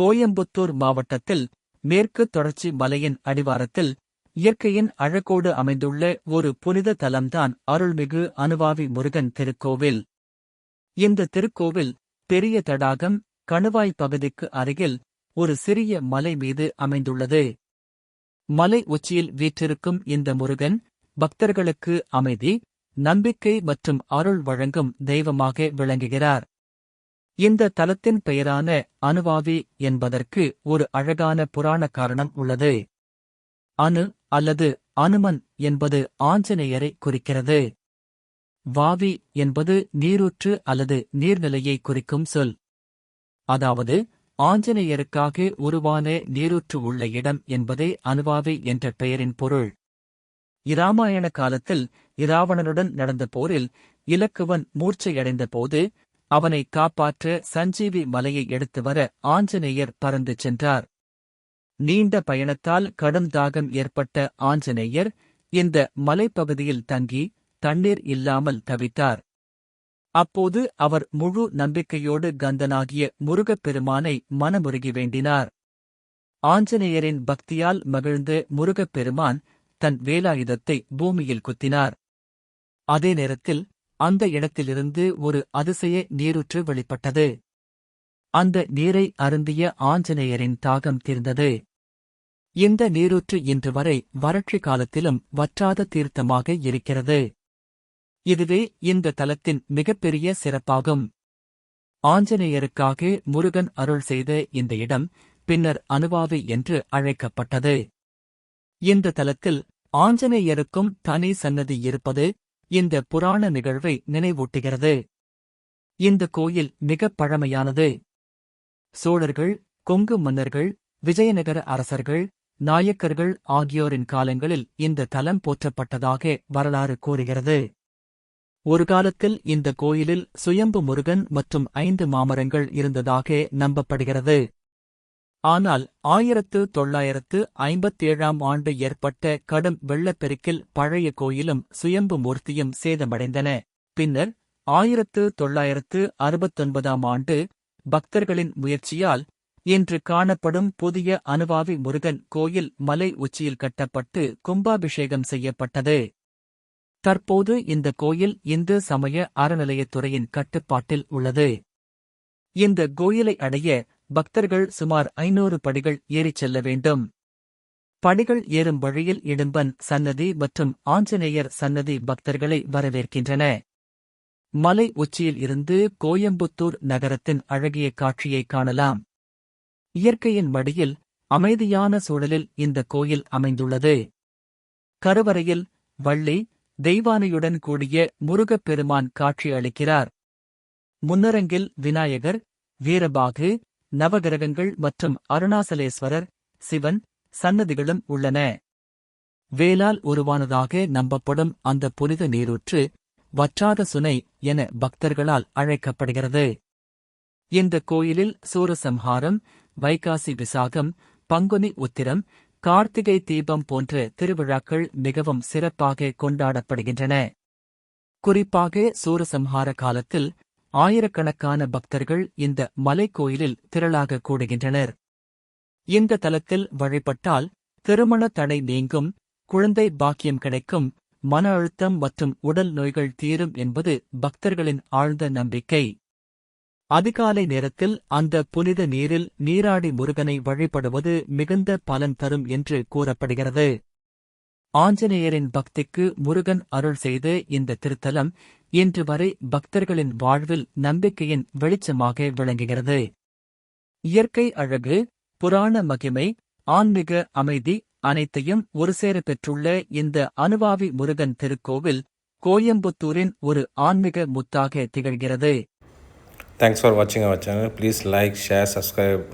கோயம்புத்தூர் மாவட்டத்தில் மேற்கு தொடர்ச்சி மலையின் அடிவாரத்தில் இயற்கையின் அழகோடு அமைந்துள்ள ஒரு புனித தலம்தான் அருள்மிகு அனுவாவி முருகன் திருக்கோவில். இந்த திருக்கோவில் பெரிய தடாகம் கணுவாய் பகுதிக்கு அருகில் ஒரு சிறிய மலை மீது அமைந்துள்ளது. மலை உச்சியில் வீற்றிருக்கும் இந்த முருகன் பக்தர்களுக்கு அமைதி நம்பிக்கை மற்றும் அருள் வழங்கும் தெய்வமாக விளங்குகிறார். இந்த தலத்தின் பெயரான அணுவாவி என்பதற்கு ஒரு அழகான புராண காரணம் உள்ளது. அனு அல்லது அனுமன் என்பது ஆஞ்சநேயரை குறிக்கிறது. வாவி என்பது நீரூற்று அல்லது நீர்நிலையை குறிக்கும் சொல். அதாவது ஆஞ்சநேயருக்காக உருவான நீரூற்று உள்ள இடம் என்பதே அனுவாவி என்ற பெயரின் பொருள். இராமாயண காலத்தில் இராவணனுடன் நடந்த போரில் இலக்குவன் மூர்ச்சையடைந்த போது அவனை காப்பாற்ற சஞ்சீவி மலையை எடுத்து வர ஆஞ்சநேயர் பறந்து சென்றார். நீண்ட பயணத்தால் கடும் தாகம் ஏற்பட்ட ஆஞ்சநேயர் இந்த மலைப்பகுதியில் தங்கி தண்ணீர் இல்லாமல் தவித்தார். அப்போது அவர் முழு நம்பிக்கையோடு கந்தனாகிய முருகப்பெருமானை மனமுருகி வேண்டினார். ஆஞ்சநேயரின் பக்தியால் மகிழ்ந்த முருகப்பெருமான் தன் வேலாயுதத்தை பூமியில் குத்தினார். அதே நேரத்தில் அந்த இடத்திலிருந்து ஒரு அதிசய நீரூற்று வெளிப்பட்டது. அந்த நீரை அருந்திய ஆஞ்சநேயரின் தாகம் தீர்ந்தது. இந்த நீரூற்று இன்று வரை வறட்சி காலத்திலும் வற்றாத தீர்த்தமாக இருக்கிறது. இதுவே இந்த தலத்தின் மிகப்பெரிய சிறப்பாகும். ஆஞ்சநேயருக்காக முருகன் அருள் செய்த இந்த இடம் பின்னர் அனுவாவி என்று அழைக்கப்பட்டது. இந்த தலத்தில் ஆஞ்சநேயருக்கும் தனி சன்னதி இருப்பது இந்த புராண நிகழ்வை நினைவூட்டுகிறது. இந்த கோயில் மிகப் பழமையானது. சோழர்கள் கொங்கு மன்னர்கள் விஜயநகர அரசர்கள் நாயக்கர்கள் ஆகியோரின் காலங்களில் இந்த தலம் போற்றப்பட்டதாக வரலாறு கூறுகிறது. ஒரு காலத்தில் இந்த கோயிலில் சுயம்பு முருகன் மற்றும் ஐந்து மாமரங்கள் இருந்ததாக நம்பப்படுகிறது. ஆனால் ஆயிரத்து தொள்ளாயிரத்து ஐம்பத்தேழாம் ஆண்டு ஏற்பட்ட கடும் வெள்ளப்பெருக்கில் பழைய கோயிலும் சுயம்பு மூர்த்தியும் சேதமடைந்தன. பின்னர் ஆயிரத்து தொள்ளாயிரத்து அறுபத்தொன்பதாம் ஆண்டு பக்தர்களின் முயற்சியால் இன்று காணப்படும் புதிய அனுவாவி முருகன் கோயில் மலை உச்சியில் கட்டப்பட்டு கும்பாபிஷேகம் செய்யப்பட்டது. தற்போது இந்த கோயில் இந்து சமய அறநிலையத்துறையின் கட்டுப்பாட்டில் உள்ளது. இந்த கோயிலை அடைய பக்தர்கள் சுமார் ஐநூறு படிகள் ஏறிச் செல்ல வேண்டும். படிகள் ஏறும் வழியில் இடும்பன் சன்னதி மற்றும் ஆஞ்சநேயர் சன்னதி பக்தர்களை வரவேற்கின்றன. மலை உச்சியில் இருந்து கோயம்புத்தூர் நகரத்தின் அழகிய காட்சியை காணலாம். இயற்கையின் மடியில் அமைதியான சூழலில் இந்த கோயில் அமைந்துள்ளது. கருவறையில் வள்ளி தெய்வானையுடன் கூடிய முருகப்பெருமான் காட்சி அளிக்கிறார். முன்னரங்கில் விநாயகர் வீரபாகு நவகிரகங்கள் மற்றும் அருணாசலேஸ்வரர் சிவன் சன்னதிகளும் உள்ளன. வேலால் உருவானதாக நம்பப்படும் அந்த புனித நீரூற்று வற்றாத சுனை என பக்தர்களால் அழைக்கப்படுகிறது. இந்த கோயிலில் சூரசம்ஹாரம் வைகாசி விசாகம் பங்குனி உத்திரம் கார்த்திகை தீபம் போன்ற திருவிழாக்கள் மிகவும் சிறப்பாக கொண்டாடப்படுகின்றன. குறிப்பாக சூரசம்ஹார காலத்தில் ஆயிரக்கணக்கான பக்தர்கள் இந்த மலைக்கோயிலில் திரளாக கூடுகின்றனர். இந்த தலத்தில் வழிபட்டால் திருமண தடை நீங்கும் குழந்தை பாக்கியம் கிடைக்கும் மன அழுத்தம் மற்றும் உடல் நோய்கள் தீரும் என்பது பக்தர்களின் ஆழ்ந்த நம்பிக்கை. அதிகாலை நேரத்தில் அந்த புனித நீரில் நீராடி முருகனை வழிபடுவது மிகுந்த பலன் தரும் என்று கூறப்படுகிறது. ஆஞ்சநேயரின் பக்திக்கு முருகன் அருள் செய்த இந்த திருத்தலம் இன்று வரை பக்தர்களின் வாழ்வில் நம்பிக்கையின் வெளிச்சமாக விளங்குகிறது. இயற்கை அழகு புராண மகிமை ஆன்மீக அமைதி அனைத்தையும் ஒருசேர பெற்றுள்ள இந்த அனுபாவி முருகன் திருக்கோவில் கோயம்புத்தூரின் ஒரு ஆன்மீக முத்தாக திகழ்கிறது. தேங்க்ஸ் ஃபார் வாட்சிங் our channel please like share subscribe